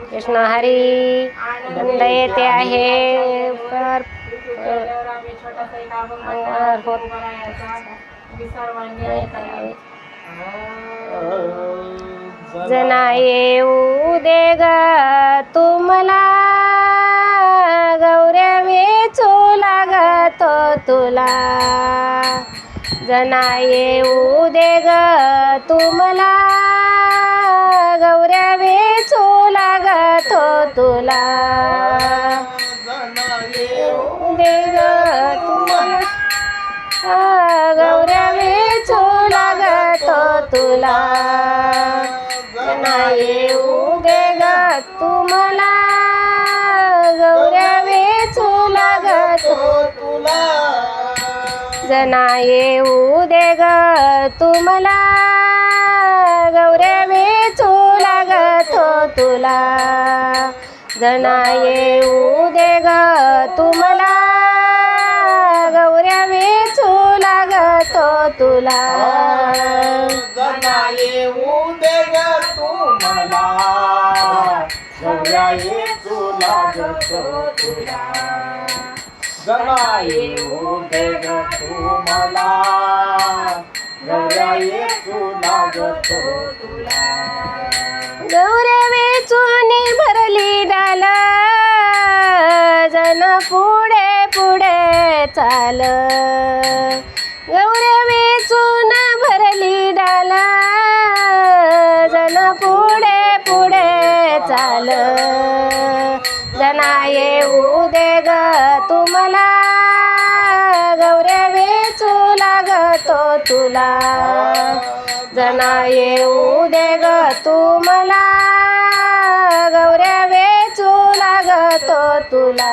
कृष्ण हरी आनंद येते आहे. पर होत. जना येऊ दे ग तुम्हाला. गौऱ्या वेचू लागतो तुला. जना येऊ दे ग तुम्हाला. गौऱ्या तुला. येऊ दे ग तुम्हाला गौऱ्या वेचू लागतो तुला. नाही येऊ दे ग तुम्हाला. गौऱ्या वेचू लागतो जना येऊ दे ग तुम्हाला. गौऱ्या वेचू लागतो तुला. जना येऊ दे ग तुम्हाला गौऱ्या वेचू लागतो तुला. जना येऊ दे ग तुम्हाला गौऱ्या येचू लागतो तुला. जना येऊ दे ग तुम्हाला गौऱ्या येचू लागतो तुला. गौऱ्या चाल गौऱ्या वेचून भरली डाला. जन पुढे पुढे चाल जना येऊ दे ग तुम्हाला. गौऱ्या वेचू लागतो तुला. जना येऊ दे ग तुम्हाला. गौऱ्या वेचू लागतो तुला.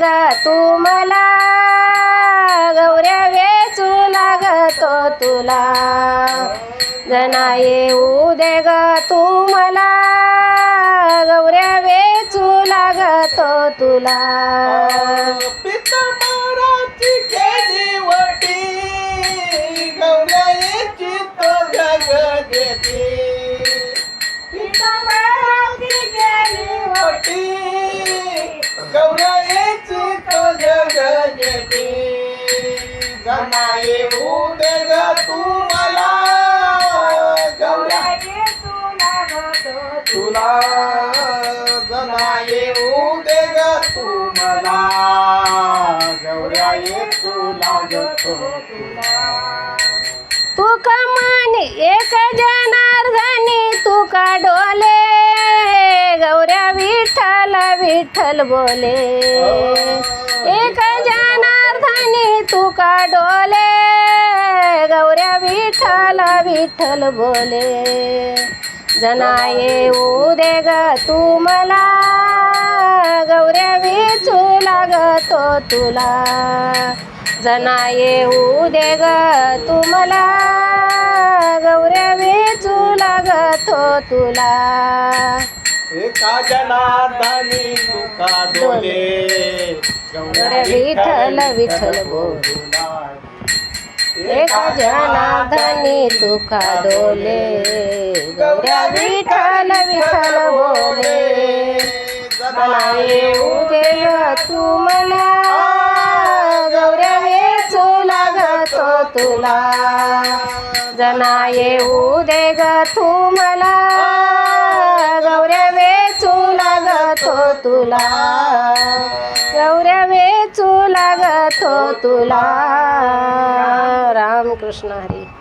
लाग तुम्हाला गौऱ्या वेचू लागतो तुला. जना येऊ दे ग तुम्हाला गौऱ्या वेचू लागतो तुला. जना येऊ दे ग तुम्हाला गौऱ्या येऊ लागतो तुला. तुका माने एक जनार्दनी तुका डोले? गौऱ्या विठ्ठल विठ्ठल बोले. एक जनार्दनी तुका डोले? गौऱ्या विठ्ठल विठ्ठल बोले. जना येऊ दे ग तुम्हाला गौऱ्या वेचू लागतो तुला. जना येऊ दे ग तुम्हाला गौऱ्या वेचू लागतो तुला. एका जनार्दनी तुका डोले. गौऱ्या विठ्ठल विठ्ठल बोला. एक जनाधनी तुका डोले गौऱ्या विठाल विठाल बोले मनाई येऊ तू मला गौऱ्या वेचू लागतो तुला जना येऊ दे ग तू मला गौऱ्या वेचू लागतो तुला गौऱ्या वेचू लागतो तुला.